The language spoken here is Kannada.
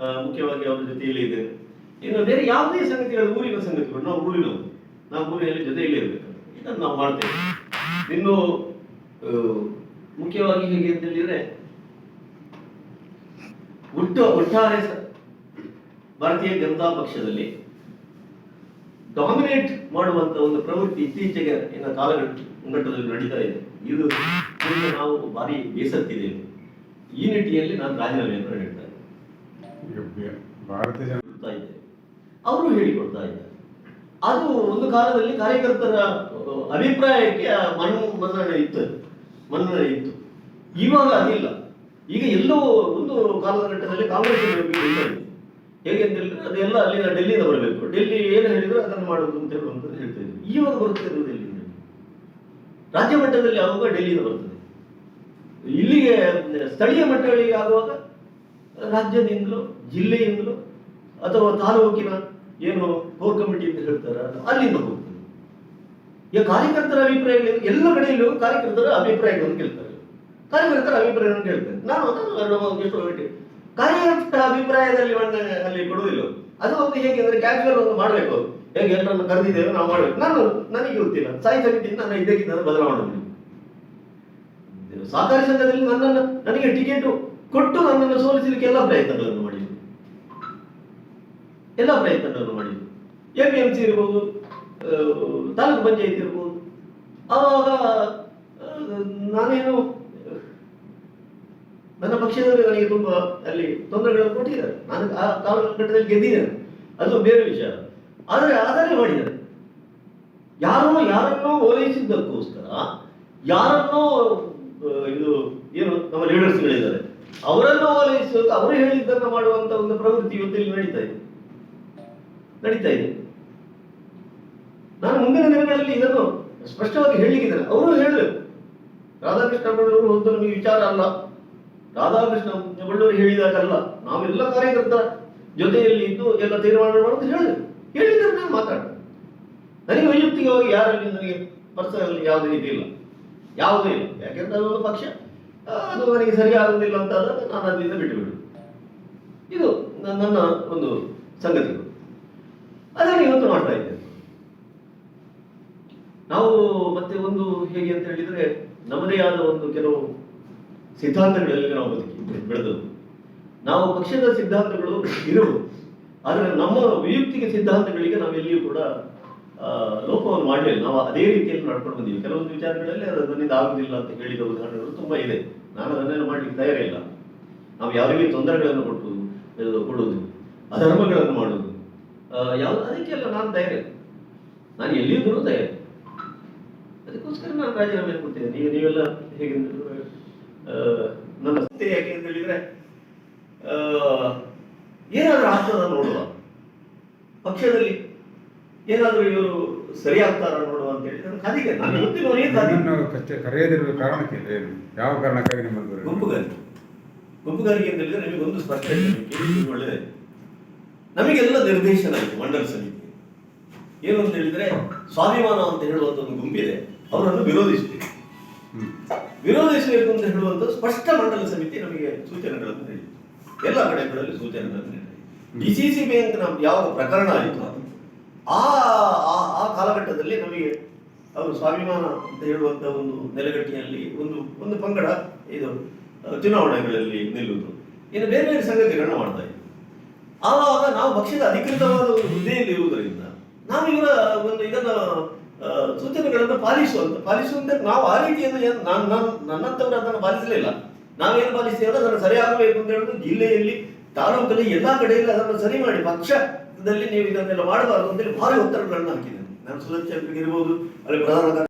ಮುಖ್ಯವಾಗಿ ಅವರ ಜೊತೆಯಲ್ಲಿ ಇದೆ. ಇನ್ನು ಬೇರೆ ಯಾವುದೇ ಸಂಗತಿಗಳು ಊರಿನ ಸಂಗತಿಗಳು, ನಾವು ಊರಿನವರು. ನಾವು ಊರಿನಲ್ಲಿ ಜೊತೆಯಲ್ಲಿ ಇರಬೇಕು ಇದನ್ನು ನಾವು ಮಾಡ್ತೇವೆ. ಇನ್ನು ಮುಖ್ಯವಾಗಿ ಹೇಗೆ ಅಂತ ಹೇಳಿದ್ರೆ, ಒಟ್ಟು, ಒಟ್ಟಾರೆ ಭಾರತೀಯ ಜನತಾ ಪಕ್ಷದಲ್ಲಿ ಡಾಮಿನೇಟ್ ಮಾಡುವಂತ ಒಂದು ಪ್ರವೃತ್ತಿ ಇತ್ತೀಚೆಗೆ ಇನ್ನು ಕಾಲಘಟ್ಟದಲ್ಲಿ ನಡೀತಾ ಇದೆ. ಇದು ನಾವು ಭಾರಿ ಬೇಸತ್ತಿದ್ದೇವೆ. ಈ ನಿಟ್ಟಿನಲ್ಲಿ ನಾನು ರಾಜೀನಾಮೆಯನ್ನು ನೀಡ್ತಾ ಇದ್ದೇನೆ ಈಗ ಬೆ- ಭಾರತೀಯ ಜನ ಕೊಡ್ತಾ ಇದ್ದೇವೆ ಅವರು ಹೇಳಿಕೊಡ್ತಾ ಇದ್ದಾರೆ. ಅದು ಒಂದು ಕಾಲದಲ್ಲಿ ಕಾರ್ಯಕರ್ತರ ಅಭಿಪ್ರಾಯಕ್ಕೆ ಮಣ್ಣು ಮನ್ನಣೆ ಇತ್ತು. ಮನ್ನಣೆ ಇತ್ತು. ಇವಾಗ ಅದಿಲ್ಲ. ಈಗ ಎಲ್ಲೋ ಒಂದು ಕಾಲಘಟ್ಟದಲ್ಲಿ ಕಾಂಗ್ರೆಸ್ ಹೇಗೆ ಅಂತ ಹೇಳಿದ್ರೆ ಅದೆಲ್ಲ ಅಲ್ಲಿಂದ ಡೆಲ್ಲಿಯಿಂದ ಬರಬೇಕು. ಡೆಲ್ಲಿ ಏನು ಹೇಳಿದ್ರು ಅದನ್ನು ಮಾಡೋದು ಅಂತ ಹೇಳುವಂಥದ್ದು ಹೇಳ್ತಾ ಇದ್ರು. ಇವಾಗ ಬರುತ್ತಿರುವುದು ಎಲ್ಲಿಂದ? ರಾಜ್ಯ ಮಟ್ಟದಲ್ಲಿ ಆಗುವಾಗ ಡೆಲ್ಲಿಯಿಂದ ಬರ್ತದೆ. ಇಲ್ಲಿಗೆ ಸ್ಥಳೀಯ ಮಟ್ಟಗಳಿಗೆ ಆಗುವಾಗ ರಾಜ್ಯದಿಂದಲೋ, ಜಿಲ್ಲೆಯಿಂದಲೂ ಅಥವಾ ತಾಲೂಕಿನ ಏನು ಕೋರ್ ಕಮಿಟಿ ಅಂತ ಹೇಳ್ತಾರ ಅಲ್ಲಿಂದ ಹೋಗ್ತದೆ. ಈಗ ಕಾರ್ಯಕರ್ತರ ಅಭಿಪ್ರಾಯಗಳು ಎಲ್ಲ ಕಡೆಯಲ್ಲೂ ಕಾರ್ಯಕರ್ತರ ಅಭಿಪ್ರಾಯಗಳನ್ನು ಕೇಳ್ತಾರೆ. ಕಾರ್ಯಕರ್ತರ ಅಭಿಪ್ರಾಯಗಳನ್ನು ಕೇಳ್ತಾರೆ. ನಾನು ಎಷ್ಟು ಕಾರ್ಯಕರ್ತರ ಅಭಿಪ್ರಾಯದಲ್ಲಿ ಅಲ್ಲಿ ಕೊಡುವುದಿಲ್ಲ. ಅದು ಒಂದು ಹೇಗೆ ಅಂದ್ರೆ ಕ್ಯಾಶುವಲ್ ಒಂದು ಮಾಡಬೇಕು ಹೇಗೆ ಎಲ್ಲರನ್ನು ಕರೆದಿದ್ದೇವೆ, ನಾವು ಮಾಡಬೇಕು. ನಾನು ನನಗೆ ಗೊತ್ತಿಲ್ಲ. ಸಾಯಿ ಸಮಿತಿಯಿಂದ ನಾನು ಇದಕ್ಕಿಂತ ಬದಲಾವಣೆ ಸಹಕಾರಿ ಸಂಘದಲ್ಲಿ ನನ್ನನ್ನು, ನನಗೆ ಟಿಕೆಟ್ ಕೊಟ್ಟು ನನ್ನನ್ನು ಸೋಲಿಸಲಿಕ್ಕೆ ಎಲ್ಲ ಪ್ರಯತ್ನಗಳನ್ನು ಮಾಡಿದ್ರು. ಎಲ್ಲ ಪ್ರಯತ್ನಗಳನ್ನು ಮಾಡಿದ್ರು. ಪಿ ಎಂ ಸಿ ಇರ್ಬೋದು ತಾಲೂಕು ಪಂಚಾಯತ್ ಇರ್ಬೋದು. ಆವಾಗ ನಾನೇನು, ನನ್ನ ಪಕ್ಷದವರು ನನಗೆ ತುಂಬಾ ಅಲ್ಲಿ ತೊಂದರೆಗಳನ್ನು ಕೊಟ್ಟಿದ್ದಾರೆ. ನಾನು ಆ ಕಾಲಘಟ್ಟದಲ್ಲಿ ಗೆದ್ದಿದ್ದೇನೆ. ಅದು ಬೇರೆ ವಿಷಯ. ಆದರೆ ಆದರೆ ಮಾಡಿದ್ದಾರೆ. ಯಾರೋ ಯಾರನ್ನೋ ಓಲೈಸಿದ್ದಕ್ಕೋಸ್ಕರ, ಯಾರನ್ನೋ ಆ, ಇದು ಏನು ನಮ್ಮ ಲೀಡರ್ಸ್ಗಳಿದ್ದಾರೆ ಅವರನ್ನು ಓಲೈಸುವಾಗ ಅವರು ಮಾಡುವಂತ ಒಂದು ಪ್ರವೃತ್ತಿ ಇವತ್ತು ಇಲ್ಲಿ ನಡೀತಾ ಇದೆ. ನಡೀತಾ ಇದೆ. ನಾನು ಮುಂದಿನ ದಿನಗಳಲ್ಲಿ ಇದನ್ನು ಸ್ಪಷ್ಟವಾಗಿ ಹೇಳಲಿಕ್ಕಿದ್ದೇನೆ ಅವರು ಹೇಳಿದ್ರು. ರಾಧಾಕೃಷ್ಣ ಬಳ್ಳೂರು ಒಂದು ನಮಗೆ ವಿಚಾರ ಅಲ್ಲ. ರಾಧಾಕೃಷ್ಣ ಬಳ್ಳೂರು ಹೇಳಿದಾಗಲ್ಲ. ನಾವೆಲ್ಲ ಕಾರ್ಯಕರ್ತರ ಜೊತೆಯಲ್ಲಿ ಇದ್ದು ಎಲ್ಲ ತೀರ್ಮಾನ ಮಾಡೋದು ಹೇಳಿದ್ರು. ಹೇಳಿದ್ರೆ ನಾನು ಮಾತಾಡ್ತೇನೆ ನನಗೆ ವೈಯಕ್ತಿಕವಾಗಿ ಯಾರಲ್ಲಿ ನನಗೆ ಪರ್ಸನಲ್ ಯಾವುದೇ ರೀತಿ ಇಲ್ಲ. ಯಾವುದೇ ಇಲ್ಲ. ಯಾಕೆಂದ್ರೆ ಅದೊಂದು ಪಕ್ಷ. ಅದು ನನಗೆ ಸರಿ ಆಗುವುದಿಲ್ಲ ಅಂತ ನಾನು ಅಲ್ಲಿಂದ ಬಿಟ್ಟು ಇದು ನನ್ನ ಒಂದು ಸಂಗತಿಗಳು. ಅದನ್ನು ಇವತ್ತು ಮಾಡ್ತಾ ಇದ್ದೇನೆ. ನಾವು ಮತ್ತೆ ಒಂದು ಹೇಗೆ ಅಂತ ಹೇಳಿದ್ರೆ, ನಮ್ಮದೇ ಆದ ಒಂದು ಕೆಲವು ಸಿದ್ಧಾಂತಗಳಲ್ಲಿ ನಾವು ಬದುಕಿ ಬೆಳೆದದ್ದು. ನಾವು ಪಕ್ಷದ ಸಿದ್ಧಾಂತಗಳು ಇರಬಹುದು ಆದರೆ ನಮ್ಮ ವೈಯಕ್ತಿಕ ಸಿದ್ಧಾಂತಗಳಿಗೆ ನಾವು ಎಲ್ಲಿಯೂ ಕೂಡ ಲೋಪವನ್ನು ಮಾಡಲಿಲ್ಲ. ನಾವು ಅದೇ ರೀತಿಯಲ್ಲಿ ನಡ್ಕೊಂಡು ಬಂದೀವಿ. ಕೆಲವೊಂದು ವಿಚಾರಗಳಲ್ಲಿ ಅದು ನನ್ನಿಂದ ಆಗುದಿಲ್ಲ ಅಂತ ಹೇಳಿದ ಉದಾಹರಣೆಗಳು ತುಂಬಾ ಇದೆ. ನಾನು ಅದನ್ನೆಲ್ಲ ಮಾಡ್ಲಿಕ್ಕೆ ತಯಾರಿಲ್ಲ ನಾವು ಯಾರಿಗೂ ತೊಂದರೆಗಳನ್ನು ಕೊಟ್ಟು ಇದು ಕೊಡುವುದು. ಅಧರ್ಮಗಳನ್ನು ಮಾಡುವುದು. ಯಾವ ಯಾವ್ದು ಅದಕ್ಕೆಲ್ಲ ನಾನು ತಯಾರಿ. ನಾನು ಎಲ್ಲಿದ್ದರೂ ತಯಾರಿ. ಅದಕ್ಕೋಸ್ಕರ ನಾನು ರಾಜೀನಾಮೆ ಕೊಡ್ತೇನೆ. ನೀವು ನೀವೆಲ್ಲ ಹೇಗೆ ನನ್ನ ಸ್ಥಿತಿ ಯಾಕೆ ಅಂತ ಹೇಳಿದ್ರೆ ಏನಾದರೂ ಆಗ್ತದ ನೋಡುವ. ಪಕ್ಷದಲ್ಲಿ ಏನಾದರೂ ಇವರು ಸರಿ ಆಗ್ತಾರ ನೋಡುವ ಅಂತ ಹೇಳಿ ಅದಕ್ಕೆ ಕದಿಗೆ ನಾನು ನಿಮ್ಮನ್ನು ಕರೆಯದಿರುವ ಕಾರಣಕ್ಕೆ ಯಾವ ಕಾರಣಕ್ಕಾಗಿ ನಿಮ್ಮ ಕರೆಯೋದು? ಗುಂಪುಗಾರಿಕೆ ಅಂತ ಹೇಳಿದ್ರೆ ನಮಗೆ ಒಂದು ಸ್ಪಷ್ಟತೆ ಕೇಳಿದ್ದು ಒಳ್ಳೆಯದೇ ನಮಗೆಲ್ಲ ನಿರ್ದೇಶನ ಆಯಿತು ಮಂಡಲ ಸಮಿತಿ. ಏನು ಅಂತ ಹೇಳಿದ್ರೆ ಸ್ವಾಭಿಮಾನ ಅಂತ ಹೇಳುವಂತ ಒಂದು ಗುಂಪಿದೆ. ಅವರನ್ನು ವಿರೋಧಿಸಬೇಕು ವಿರೋಧಿಸಬೇಕು ಅಂತ ಹೇಳುವಂತ ಸ್ಪಷ್ಟ ಮಂಡಲ ಸಮಿತಿ ನಮಗೆ ಸೂಚನೆಗಳನ್ನು ನೀಡಿತು ಎಲ್ಲ ಕಡೆಗಳಲ್ಲಿ ಸೂಚನೆಗಳನ್ನು ನೀಡಿದೆ ಡಿ ಸಿ ಸಿ ಬ್ಯಾಂಕ್ ನಮ್ಗೆ ಯಾವ ಪ್ರಕರಣ ಆಯಿತು ಆ, ಆ- ಕಾಲಘಟ್ಟದಲ್ಲಿ ನಮಗೆ ಅವರು ಸ್ವಾಭಿಮಾನ ಅಂತ ಹೇಳುವಂತ ಒಂದು ನೆಲೆಗಟ್ಟಿನಲ್ಲಿ ಒಂದು ಒಂದು ಪಂಗಡ ಇದು ಚುನಾವಣೆಗಳಲ್ಲಿ ನಿಲ್ಲುವುದು. ಇನ್ನು ಬೇರೆ ಬೇರೆ ಸಂಗತಿಗಳನ್ನ ಮಾಡ್ತಾ ಆವಾಗ ನಾವು ಪಕ್ಷದ ಅಧಿಕೃತವಾದ ಒಂದು ಹುದ್ದೆಯಲ್ಲಿ ಇರುವುದರಿಂದ ನಾವು ಇವರ ಒಂದು ಇದನ್ನ ಸೂಚನೆಗಳನ್ನು ಪಾಲಿಸುವಂತ ಪಾಲಿಸುವಂತ ನಾವು ಆ ರೀತಿಯನ್ನು ನಾನು ನಾನ್- ನಾನ್- ನನ್ನಂತವರು ಅದನ್ನು ಪಾಲಿಸಲಿಲ್ಲ ನಾವೇನು ಪಾಲಿಸ್ತೇವೆ ಅದನ್ನು ಸರಿಯಾಗಬೇಕು ಅಂತ ಹೇಳುದು ಜಿಲ್ಲೆಯಲ್ಲಿ, ತಾಲೂಕಲ್ಲಿ ಎಲ್ಲಾ ಕಡೆಯಲ್ಲಿ ಅದನ್ನು ಸರಿ ಮಾಡಿ ಪಕ್ಷದಲ್ಲಿ ನೀವು ಇದನ್ನೆಲ್ಲ ಮಾಡಬಾರದು ಅಂತೇಳಿ ಭಾರಿ ಒತ್ತಡಗಳನ್ನು ಹಾಕಿದ್ದೇನೆ ನಾನು ಸುರಕ್ಷ ಇರ್ಬೋದು ಅಲ್ಲಿ ಪ್ರಧಾನ